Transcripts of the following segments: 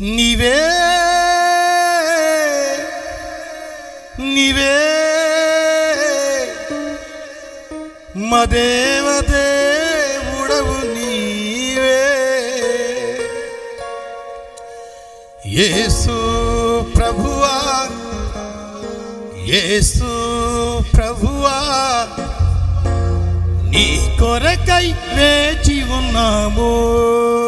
నీవే నీవే. మదేవదేవుడవు నీవే. యేసు ప్రభువా యేసు ప్రభువా నీ కొరకై వేచి ఉన్నాము.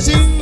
sin